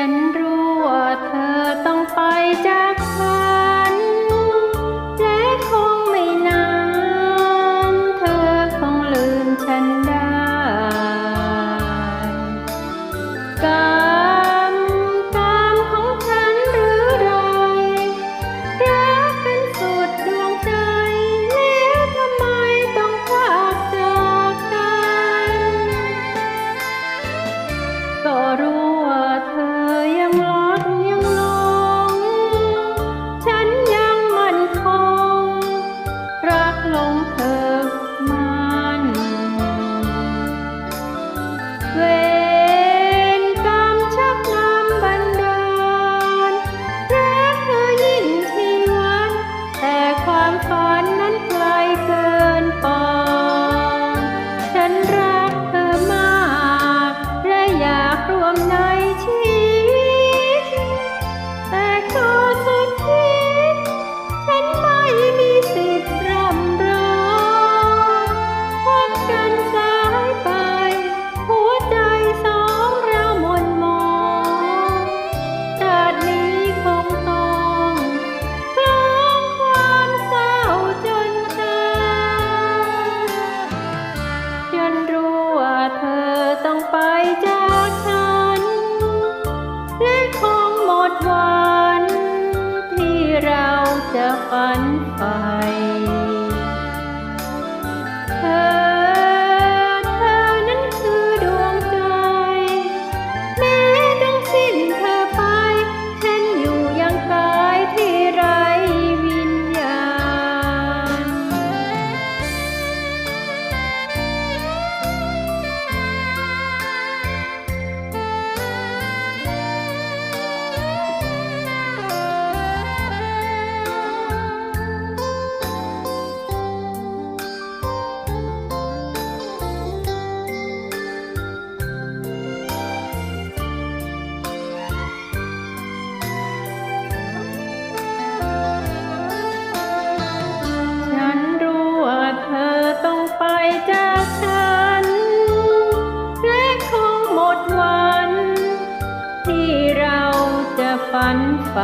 ฉันรู้ว่าเธอต้องไป ไปจากฉัน และของหมดวัน ที่เราจะฝันไป ฝันไฟ